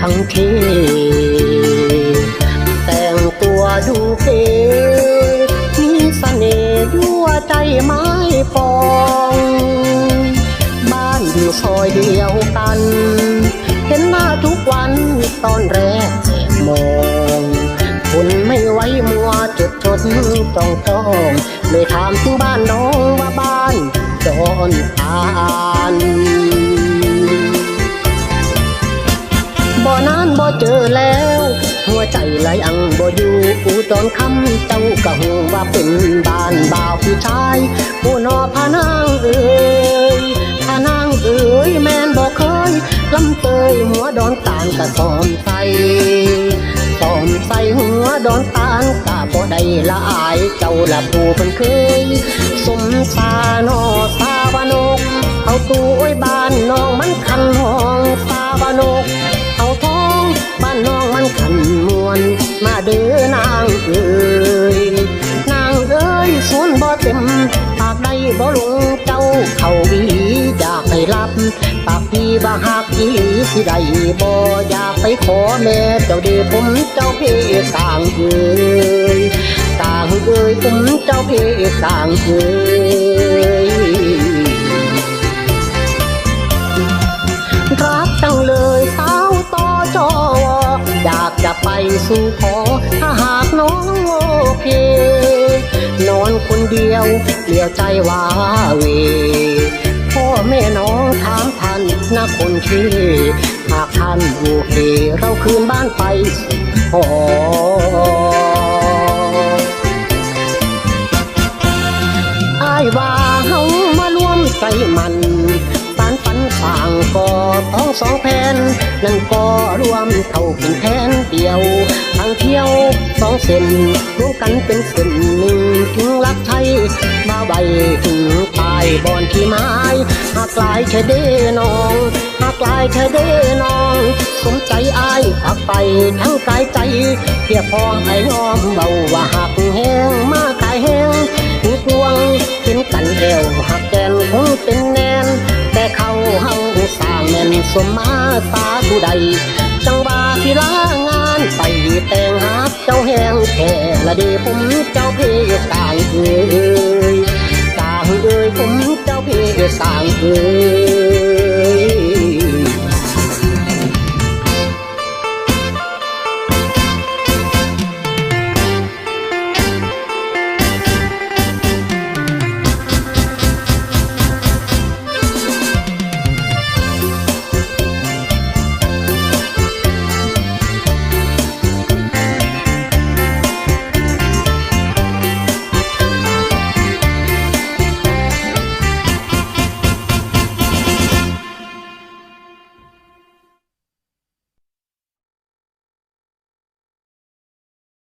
ทั้งทีแต่งตัวดูเก๋มีเสน่ห์ยั่วใจไม้ปอง บ้านอยู่ซอยเดียวกัน เห็นหน้าทุกวันตอนแรกแอบมองทนไม่ไหวมัวจดจดจ้องจ้องเลยถามถึงบ้านน้องว่าบ้านจอนทาน บ่นานบ่เจอแล้ว หัวใจไหลอังบ่อยู่อูตอนคำเจ้าก็หูว่าเป็นบ้านบ่าวผู้ชายผู้นอพานางเอ๋ยพานางเอ๋ยแม่นบ่เคยลำเตยหัวดอนตาลกะสอมใส่สอมใสหัวดอนตาลกะบ่ได้ละอายเจ้าละผู้เพิ่นเคยสมสานากพี่บ่หักอีสิได้บ่อยากไปขอแม่เจ้าเดีผมเจ้าพี่ต่างเอ้ยต่างเอ้ยผมเจ้าพี่ต่างเอ้ยรักจังเลยสาวต่อจออยากจะไปสู่ขอถ้าหากน้องโอเคนอนคนเดียวเดียวใจว่าเว แม่น้องถามท่านนะคนที่หากท่านโอเคเราคืนบ้านไปสู่ขออายว่าเฮามารวมใจมันสารฝันสางก่อต้องสองแผ่นนั่นก็รวมเท่าเป็นแผ่นเดียวทางเที่ยวสองเส้นรวมกันเป็นเส้นหนึ่งถึงรักไทยมาไว้ถึง บอนที่ไม้หากลายเธอเด้น้องหากลายเธอเด้น้อง สมใจอายพักไปทั้งกายใจเพียพองไอ้ยอมเบาว่าหักแห้งมากายแห้งหูกวงเป็นกันแก้วหักแกนคงเป็นแนน แต่เขาเฮาสร้างแม่นสมมาตาผู้ใด จังว่าที่ลางานไปแต่งหักเจ้าแห้งแค่ละเดผมเจ้าพต่ต่างเอ้ ยผ